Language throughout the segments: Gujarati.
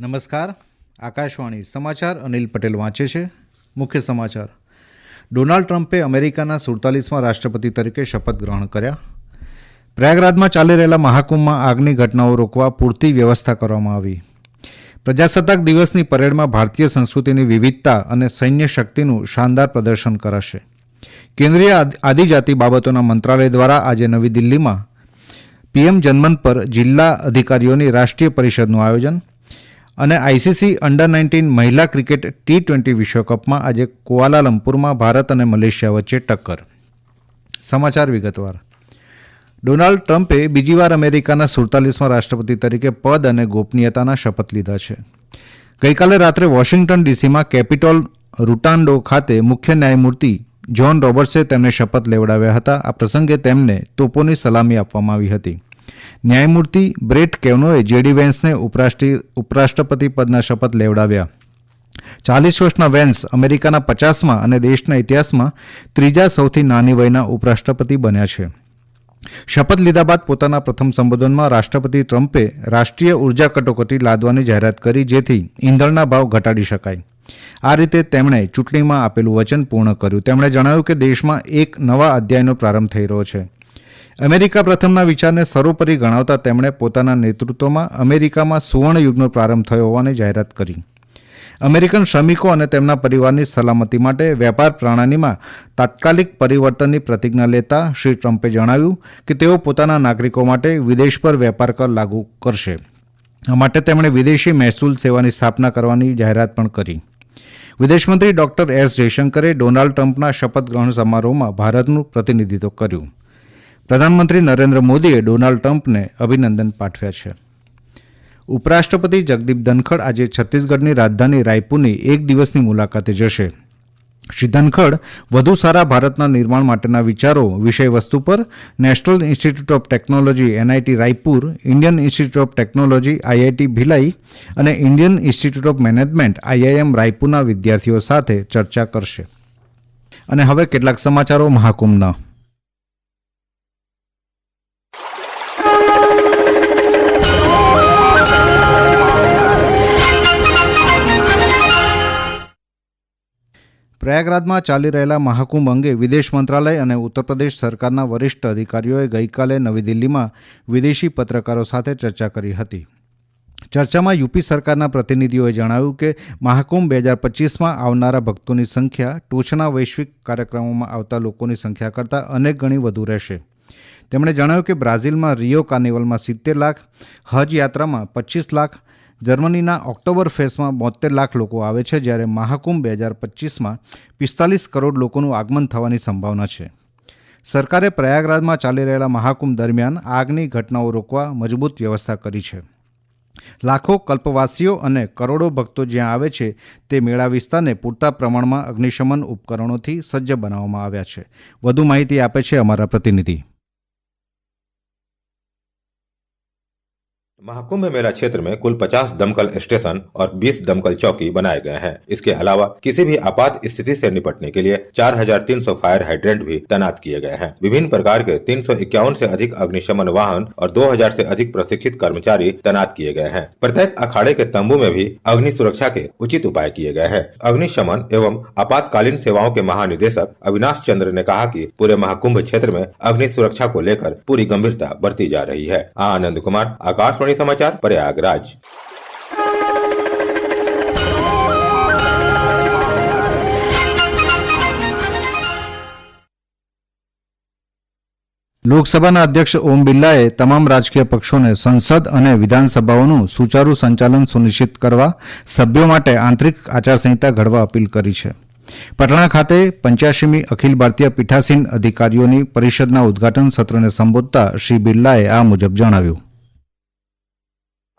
નમસ્કાર. આકાશવાણી સમાચાર અનિલ પટેલ વાંચે છે. મુખ્ય સમાચાર. ડોનાલ્ડ ટ્રમ્પે અમેરિકાના સુડતાલીસમાં રાષ્ટ્રપતિ તરીકે શપથ ગ્રહણ કર્યા. પ્રયાગરાજમાં ચાલી રહેલા મહાકુંભમાં આગની ઘટનાઓ રોકવા પૂરતી વ્યવસ્થા કરવામાં આવી. પ્રજાસત્તાક દિવસની પરેડમાં ભારતીય સંસ્કૃતિની વિવિધતા અને સૈન્ય શક્તિનું શાનદાર પ્રદર્શન કરાશે. કેન્દ્રીય આદ- આદિજાતિ બાબતોના મંત્રાલય દ્વારા આજે નવી દિલ્હીમાં પીએમ જનમન પર જિલ્લા અધિકારીઓની રાષ્ટ્રીય પરિષદનું આયોજન અને આઈસીસી અંડર નાઇન્ટીન મહિલા ક્રિકેટ ટી ટ્વેન્ટી વિશ્વકપમાં આજે કુઆલાલંપુરમાં ભારત અને મલેશિયા વચ્ચે ટક્કર. સમાચાર વિગતવાર. ડોનાલ્ડ ટ્રમ્પે બીજી વાર અમેરિકાના સુડતાલીસમાં રાષ્ટ્રપતિ તરીકે પદ અને ગોપનીયતાના શપથ લીધા છે. ગઈકાલે રાત્રે વોશિંગ્ટન ડીસીમાં કેપિટોલ રૂટાન્ડો ખાતે મુખ્ય ન્યાયમૂર્તિ જ્હોન રોબર્ટ્સે તેમને શપથ લેવડાવ્યા હતા. આ પ્રસંગે તેમને તોપોની સલામી આપવામાં આવી હતી. ન્યાયમૂર્તિ બ્રેટ કેવનોએ જેડી વેન્સને ઉપરાષ્ટ્રી- ઉપરાષ્ટ્રપતિ પદના શપથ લેવડાવ્યા. ચાલીસ વર્ષના વેન્સ અમેરિકાના પચાસમાં અને દેશના ઇતિહાસમાં ત્રીજા સૌથી નાની વયના ઉપરાષ્ટ્રપતિ બન્યા છે. શપથ લીધા બાદ પોતાના પ્રથમ સંબોધનમાં રાષ્ટ્રપતિ ટ્રમ્પે રાષ્ટ્રીય ઊર્જા કટોકટી લાદવાની જાહેરાત કરી જેથી ઈંધણના ભાવ ઘટાડી શકાય. આ રીતે તેમણે ચૂંટણીમાં આપેલું વચન પૂર્ણ કર્યું. તેમણે જણાવ્યું કે દેશમાં એક નવા અધ્યાયનો પ્રારંભ થઈ રહ્યો છે. અમેરિકા પ્રથમના વિચારને સર્વોપરી ગણાવતા તેમણે પોતાના નેતૃત્વમાં અમેરિકામાં સુવર્ણયુગનો પ્રારંભ થયો હોવાની જાહેરાત કરી. અમેરિકન શ્રમિકો અને તેમના પરિવારની સલામતી માટે વેપાર પ્રણાલીમાં તાત્કાલિક પરિવર્તનની પ્રતિજ્ઞા લેતા શ્રી ટ્રમ્પે જણાવ્યું કે તેઓ પોતાના નાગરિકો માટે વિદેશ પર વેપાર કર લાગુ કરશે. આ માટે તેમણે વિદેશી મહેસૂલ સેવાની સ્થાપના કરવાની જાહેરાત પણ કરી. વિદેશમંત્રી ડોક્ટર એસ જયશંકરે ડોનાલ્ડ ટ્રમ્પના શપથ ગ્રહણ સમારોહમાં ભારતનું પ્રતિનિધિત્વ કર્યું. પ્રધાનમંત્રી નરેન્દ્ર મોદીએ ડોનાલ્ડ ટ્રમ્પને અભિનંદન પાઠવ્યા છે. ઉપરાષ્ટ્રપતિ જગદીપ ધનખડ આજે છત્તીસગઢની રાજધાની રાયપુરની એક દિવસની મુલાકાતે જશે. શ્રી ધનખડ વધુ સારા ભારતના નિર્માણ માટેના વિચારો વિષય વસ્તુ પર national institute of technology NIT Raipur, Indian institute of technology IIT Bhilai અને Indian institute of management IIM રાયપુરના વિદ્યાર્થીઓ સાથે ચર્ચા કરશે. અને હવે કેટલાક સમાચારો મહાકુંભના. પ્રયાગરાજમાં ચાલી રહેલા મહાકુંભ અંગે વિદેશ મંત્રાલય અને ઉત્તર પ્રદેશ સરકારના વરિષ્ઠ અધિકારીઓએ ગઈકાલે નવી દિલ્હીમાં વિદેશી પત્રકારો સાથે ચર્ચા કરી હતી. ચર્ચામાં યુપી સરકારના પ્રતિનિધિઓએ જણાવ્યું કે મહાકુંભ બે હજાર પચીસમાં આવનારા ભક્તોની સંખ્યા, ટોચના વૈશ્વિક કાર્યક્રમોમાં આવતા લોકોની સંખ્યા કરતાં અનેક ગણી વધુ રહેશે. તેમણે જણાવ્યું કે બ્રાઝિલમાં રિયો કાર્નિવલમાં સિત્તેર લાખ, હજ યાત્રામાં પચીસ લાખ જર્મનીના ઓક્ટોબર ફેસ્ટમાં બોતેર લાખ લોકો આવે છે જ્યારે મહાકુંભ બે હજાર પચીસમાં પિસ્તાલીસ કરોડ લોકોનું આગમન થવાની સંભાવના છે. સરકારે પ્રયાગરાજમાં ચાલી રહેલા મહાકુંભ દરમિયાન આગની ઘટનાઓ રોકવા મજબૂત વ્યવસ્થા કરી છે. લાખો કલ્પવાસીઓ અને કરોડો ભક્તો જ્યાં આવે છે તે મેળા વિસ્તારને પૂરતા પ્રમાણમાં અગ્નિશમન ઉપકરણોથી સજ્જ બનાવવામાં આવ્યા છે. વધુ માહિતી આપે છે અમારા પ્રતિનિધિ. महाकुंभ मेला क्षेत्र में कुल 50 दमकल स्टेशन और 20 दमकल चौकी बनाए गए हैं। इसके अलावा किसी भी आपात स्थिति से निपटने के लिए 4,300 फायर हाइड्रेंट भी तैनात किए गए हैं। विभिन्न प्रकार के तीन से अधिक अग्निशमन वाहन और 2000 से अधिक प्रशिक्षित कर्मचारी तैनात किए गए हैं। प्रत्येक अखाड़े के तंबू में भी अग्नि सुरक्षा के उचित उपाय किए गए हैं। अग्निशमन एवं आपातकालीन सेवाओं के महानिदेशक अविनाश चंद्र ने कहा की पूरे महाकुंभ क्षेत्र में अग्नि सुरक्षा को लेकर पूरी गंभीरता बरती जा रही है। आनंद कुमार आकाशवाणी આકાશવાणी સમાચાર, પ્રયાગરાજ. લોકસભાના અધ્યક્ષ ઓમ બિરલાએ તમામ રાજકીય પક્ષોને સંસદ અને વિધાનસભાઓનું સુચારુ સંચાલન સુનિશ્ચિત કરવા સભ્યો માટે આંતરિક આચારસંહિતા ઘડવા અપીલ કરી છે. પટણા ખાતે પંચ્યાસીમી અખિલ ભારતીય પીઠાસીન અધિકારીઓની પરિષદના ઉદઘાટન સત્રને સંબોધતા શ્રી બિરલાએ આ મુજબ જણાવ્યું.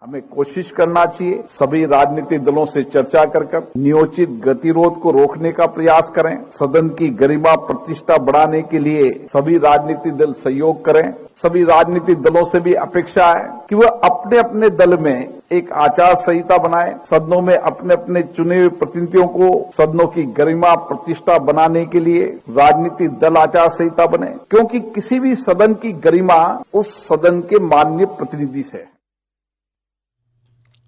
हमें कोशिश करना चाहिए सभी राजनीतिक दलों से चर्चा कर कर नियोजित गतिरोध को रोकने का प्रयास करें, सदन की गरिमा प्रतिष्ठा बढ़ाने के लिए सभी राजनीतिक दल सहयोग करें। सभी राजनीतिक दलों से भी अपेक्षा है कि वह अपने अपने दल में एक आचार संहिता बनाए। सदनों में अपने अपने चुने हुए प्रतिनिधियों को सदनों की गरिमा प्रतिष्ठा बनाने के लिए राजनीतिक दल आचार संहिता बने, क्योंकि किसी भी सदन की गरिमा उस सदन के माननीय प्रतिनिधि से है।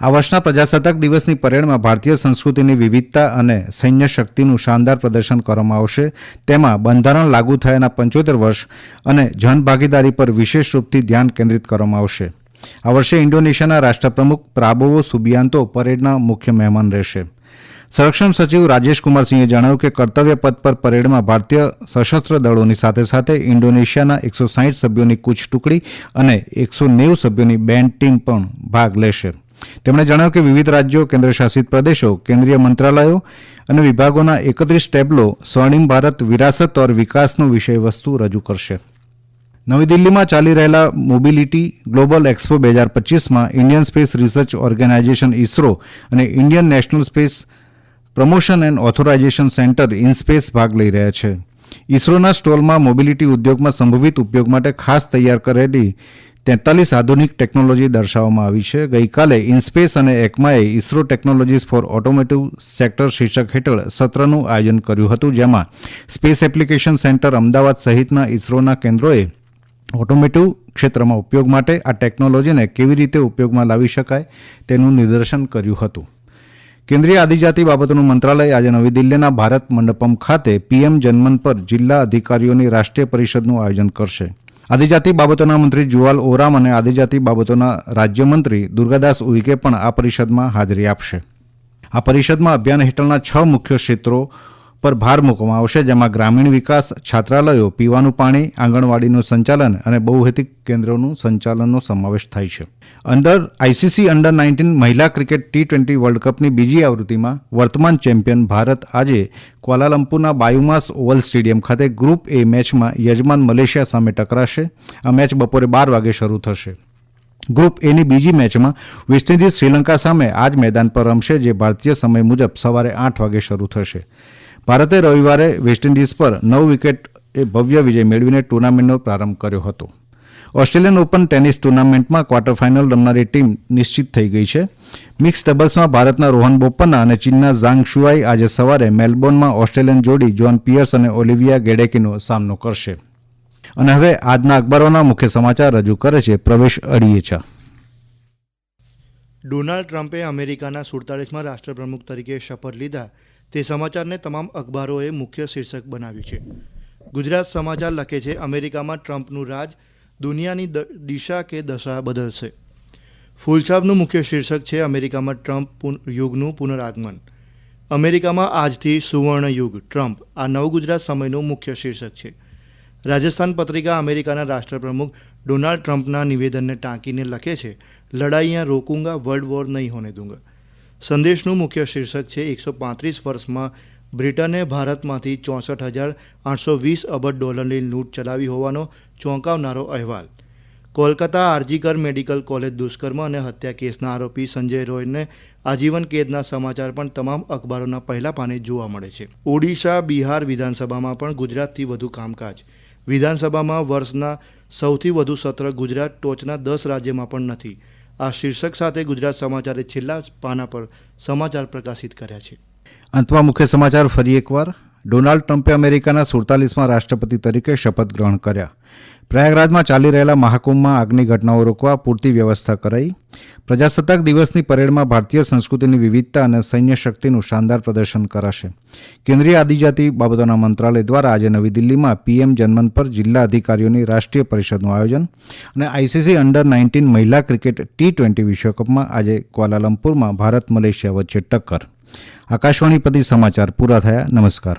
આ વર્ષના પ્રજાસત્તાક દિવસની પરેડમાં ભારતીય સંસ્કૃતિની વિવિધતા અને સૈન્ય શક્તિનું શાનદાર પ્રદર્શન કરવામાં આવશે. તેમાં બંધારણ લાગુ થયાના પંચોતેર વર્ષ અને જનભાગીદારી પર વિશેષ રૂપથી ધ્યાન કેન્દ્રિત કરવામાં આવશે. આ વર્ષે ઇન્ડોનેશિયાના રાષ્ટ્રપ્રમુખ પ્રાબોવો સુબિયાન્તો પરેડના મુખ્ય મહેમાન રહેશે. સંરક્ષણ સચિવ રાજેશ કુમારસિંહે જણાવ્યું કે કર્તવ્ય પથ પર પરેડમાં ભારતીય સશસ્ત્ર દળોની સાથે સાથે ઇન્ડોનેશિયાના એકસો સાહીઠ સભ્યોની કૂચ ટુકડી અને એકસો નેવું સભ્યોની બેન્ડ ટીમ પણ ભાગ લેશે. તેમણે જણાવ્યું કે વિવિધ રાજ્યો, કેન્દ્રશાસિત પ્રદેશો, કેન્દ્રીય મંત્રાલયો અને વિભાગોના એકત્રીસ ટેબલો સ્વર્ણિમ ભારત, વિરાસત ઓર વિકાસનું વિષયવસ્તુ રજૂ કરશે. નવી દિલ્હીમાં ચાલી રહેલા મોબિલિટી ગ્લોબલ એક્સપો બે હજાર પચીસમાં Indian space research organisation ISRO અને Indian national space promotion and authorisation centre INSPACe ભાગ લઈ રહ્યા છે. ઇસરોના સ્ટોલમાં મોબિલિટી ઉદ્યોગમાં સંભવિત ઉપયોગ માટે ખાસ તૈયાર કરેલી તેતાલીસ આધુનિક ટેકનોલોજી દર્શાવવામાં આવી છે. ગઈકાલે ઇન્સ્પેસ અને એકમાએ ISRO technologies for automotive sector શીર્ષક હેઠળ સત્રનું આયોજન કર્યું હતું, જેમાં સ્પેસ એપ્લિકેશન સેન્ટર અમદાવાદ સહિતના ઇસરોના કેન્દ્રોએ ઓટોમેટિવ ક્ષેત્રમાં ઉપયોગ માટે આ ટેકનોલોજીને કેવી રીતે ઉપયોગમાં લાવી શકાય તેનું નિદર્શન કર્યું હતું. કેન્દ્રીય આદિજાતિ બાબતોનું મંત્રાલય આજે નવી દિલ્હીના ભારત મંડપમ ખાતે પીએમ જન્મન પર જિલ્લા અધિકારીઓની રાષ્ટ્રીય પરિષદનું આયોજન કરશે. આદિજાતિ બાબતોના મંત્રી જુવાલ ઓરામ અને આદિજાતિ બાબતોના રાજ્યમંત્રી દુર્ગાદાસ ઉઇકે પણ આ પરિષદમાં હાજરી આપશે. આ પરિષદમાં અભિયાન હેઠળના છ મુખ્ય ક્ષેત્રો પર ભાર મૂકવામાં આવશે, જેમાં ગ્રામીણ વિકાસ છાત્રાલયો, પીવાનું પાણી, આંગણવાડીનું સંચાલન અને બહુહેતિક કેન્દ્રોનું સંચાલનનો સમાવેશ થાય છે. અંડર આઈસીસી અંડર નાઇન્ટીન મહિલા ક્રિકેટ ટી ટ્વેન્ટી વર્લ્ડ કપની બીજી આવૃત્તિમાં વર્તમાન ચેમ્પિયન ભારત આજે ક્વાલાલંપુરના બાયુમાસ ઓવલ સ્ટેડિયમ ખાતે ગ્રુપ એ મેચમાં યજમાન મલેશિયા સામે ટકરાશે. આ મેચ બપોરે બાર વાગે શરૂ થશે. ગ્રુપ એની બીજી મેચમાં વેસ્ટ ઇન્ડિઝ શ્રીલંકા સામે આજ મેદાન પર રમશે, જે ભારતીય સમય મુજબ સવારે આઠ વાગે શરૂ થશે. ભારતે રવિવારે વેસ્ટ ઇન્ડિઝ પર નવ વિકેટ એ ભવ્ય વિજય મેળવીને ટુર્નામેન્ટનો પ્રારંભ કર્યો હતો. ઓસ્ટ્રેલિયન ઓપન ટેનિસ ટુર્નામેન્ટમાં ક્વાર્ટર ફાઇનલ રમનારી ટીમ નિશ્ચિત થઈ ગઈ છે. મિક્સ ડબલ્સમાં ભારતના રોહન બોપન્ના અને ચીનના ઝાંગ શુઆઈ આજે સવારે મેલબોર્નમાં ઓસ્ટ્રેલિયન જોડી જોન પિયર્સ અને ઓલિવિયા ગેડેકીનો સામનો કરશે. અને હવે આજના અખબારોના મુખ્ય સમાચાર રજૂ કરે છે પ્રવેશ અડીએચા. ડોનાલ્ડ ટ્રમ્પે અમેરિકાના સુડતાલીસમાં રાષ્ટ્રપ્રમુખ તરીકે શપથ લીધા. તે સમાચારને તમામ અખબારોએ મુખ્ય શીર્ષક બનાવ્યું છે. ગુજરાત સમાચાર લખે છે, અમેરિકામાં ટ્રમ્પનું રાજ દુનિયાની દિશા કે દશા બદલશે. ફૂલછાપનું મુખ્ય શીર્ષક છે, અમેરિકામાં ટ્રમ્પ યુગનું પુનરાગમન. અમેરિકામાં આજથી સુવર્ણ યુગ. ટ્રમ્પ, આ નવ ગુજરાત સમયનું મુખ્ય શીર્ષક છે. રાજસ્થાન પત્રિકા અમેરિકાના રાષ્ટ્રપ્રમુખ ડોનાલ્ડ ટ્રમ્પના નિવેદનને ટાંકીને લખે છે લડાઈયા રોકુંગા વર્લ્ડ વોર નહીં હોને દૂંગા. સંદેશનું મુખ્ય શીર્ષક છે, એકસો પાંત્રીસ વર્ષમાં બ્રિટને ભારતમાંથી ચોસઠ હજાર આઠસો વીસ અબજ ડોલરની લૂંટ ચલાવી હોવાનો ચોંકાવનારો અહેવાલ. કોલકાતા આરજીકર મેડિકલ કોલેજ દુષ્કર્મ અને હત્યા કેસના આરોપી સંજય રોયને આજીવન કેદના સમાચાર પણ તમામ અખબારોના પહેલા પાને જોવા મળે છે. ઓડિશા, બિહાર વિધાનસભામાં પણ ગુજરાતથી વધુ કામકાજ. વિધાનસભામાં વર્ષના સૌથી વધુ સત્ર ગુજરાત ટોચના દસ રાજ્યમાં પણ નથી. આ શીર્ષક સાથે ગુજરાત સમાચારે છેલ્લા પાના પર સમાચાર પ્રકાશિત કર્યા છે. અંતમાં મુખ્ય સમાચાર ફરી એકવાર. ડોનાલ્ડ ટ્રમ્પે અમેરિકાના સુડતાલીસમાં રાષ્ટ્રપતિ તરીકે શપથ ગ્રહણ કર્યા. પ્રયાગરાજમાં ચાલી રહેલા મહાકુંભમાં આગની ઘટનાઓ રોકવા પૂરતી વ્યવસ્થા કરાઈ. પ્રજાસત્તાક દિવસની પરેડમાં ભારતીય સંસ્કૃતિની વિવિધતા અને સૈન્ય શક્તિનું શાનદાર પ્રદર્શન કરાશે. કેન્દ્રીય આદિજાતિ બાબતોના મંત્રાલય દ્વારા આજે નવી દિલ્હીમાં પીએમ જન્મન પર જિલ્લા અધિકારીઓની રાષ્ટ્રીય પરિષદનું આયોજન અને આઈસીસી અંડર નાઇન્ટીન મહિલા ક્રિકેટ ટી ટ્વેન્ટી વિશ્વકપમાં આજે ક્વાલાલંપુરમાં ભારત મલેશિયા વચ્ચે ટક્કર. આકાશવાણી પરથી સમાચાર પૂરા થયા. નમસ્કાર.